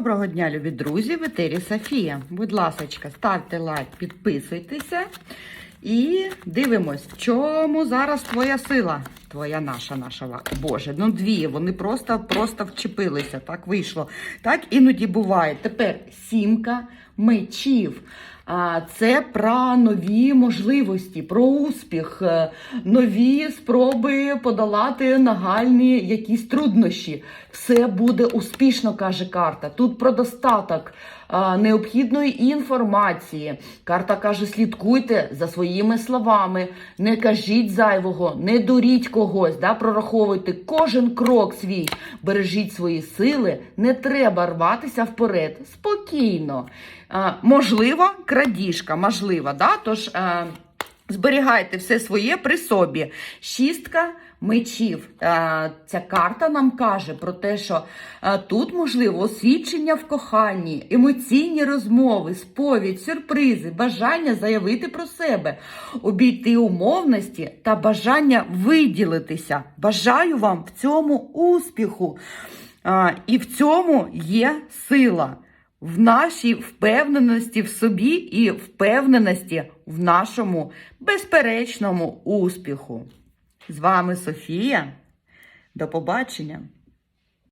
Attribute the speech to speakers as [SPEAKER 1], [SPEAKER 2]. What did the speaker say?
[SPEAKER 1] Доброго дня, любі друзі, в етері Софія. Будь ласка, ставте лайк, підписуйтеся і дивимось, в чому зараз твоя сила. Твоя наша, наша Боже, ну дві. Вони просто просто вчепилися. Так вийшло. Так іноді буває. Тепер сімка мечів. Це про нові можливості, про успіх, е, нові спроби подолати нагальні якісь труднощі. Все буде успішно, каже карта. Тут про достаток необхідної інформації. Карта каже: слідкуйте за своїми словами, не кажіть зайвого, не дуріть когось, да, прораховуйте кожен крок свій, бережіть свої сили, не треба рватися вперед. Спокійно. Можливо, крадіжка, можливо, да? тож. А, Зберігайте все своє при собі. Шістка мечів. Е, Ця карта нам каже про те, що е, тут можливо освідчення в коханні, емоційні розмови, сповідь, сюрпризи, бажання заявити про себе, обійти умовності та бажання виділитися. Бажаю вам в цьому успіху. Е, І в цьому є сила в нашій впевненості в собі і впевненості в нашому безперечному успіху. З вами Софія. До побачення!